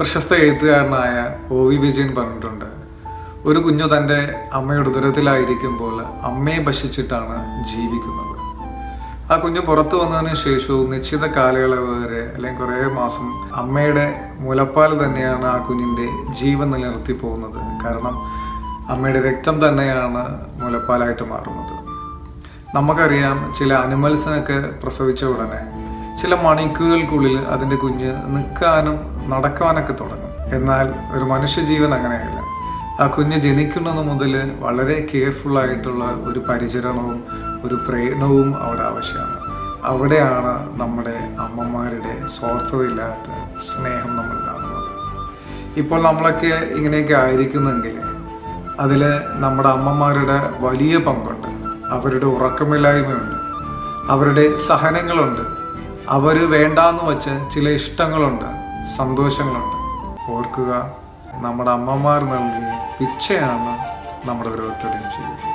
പ്രശസ്ത എഴുത്തുകാരനായ O V Vijayan പറഞ്ഞിട്ടുണ്ട്. ഒരു കുഞ്ഞു തന്റെ അമ്മയുടെ ഉദരത്തിലായിരിക്കുമ്പോൾ അമ്മയെ ഭക്ഷിച്ചിട്ടാണ് ജീവിക്കുന്നത്. ആ കുഞ്ഞ് പുറത്തു വന്നതിന് ശേഷവും നിശ്ചിത കാലയളവ് വരെ അല്ലെങ്കിൽ കുറേ മാസം അമ്മയുടെ മുലപ്പാൽ തന്നെയാണ് ആ കുഞ്ഞിന്റെ ജീവൻ നിലനിർത്തി പോകുന്നത്. കാരണം അമ്മയുടെ രക്തം തന്നെയാണ് മുലപ്പാലായിട്ട് മാറുന്നത്. നമുക്കറിയാം ചില അനിമൽസിനൊക്കെ പ്രസവിച്ച ഉടനെ ചില മണിക്കൂറുകൾക്കുള്ളിൽ അതിന്റെ കുഞ്ഞ് നിൽക്കാനും നടക്കാനൊക്കെ തുടങ്ങും. എന്നാൽ ഒരു മനുഷ്യജീവൻ അങ്ങനെയല്ല. ആ കുഞ്ഞ് ജനിക്കുന്നത് മുതൽ വളരെ കെയർഫുൾ ആയിട്ടുള്ള ഒരു പരിചരണവും ഒരു പ്രേരണവും അവിടെ ആവശ്യമാണ്. അവിടെയാണ് നമ്മുടെ അമ്മമാരുടെ സ്വാർത്ഥതയില്ലാത്ത സ്നേഹം നമ്മൾ കാണുന്നത്. ഇപ്പോൾ നമ്മളൊക്കെ ഇങ്ങനെയൊക്കെ ആയിരിക്കുന്നെങ്കിൽ അതിൽ നമ്മുടെ അമ്മമാരുടെ വലിയ പങ്കുണ്ട്. അവരുടെ ഉറക്കമില്ലായ്മയുണ്ട്. അവരുടെ സഹനങ്ങളുണ്ട്. അവർ വേണ്ടാന്ന് വെച്ച് ചില ഇഷ്ടങ്ങളുണ്ട് സന്തോഷങ്ങളുണ്ട്. ഓർക്കുക നമ്മുടെ അമ്മമാർ നൽകിയ പിച്ചയാണ് നമ്മുടെ ഓരോരുത്തരുടെയും ജീവിതം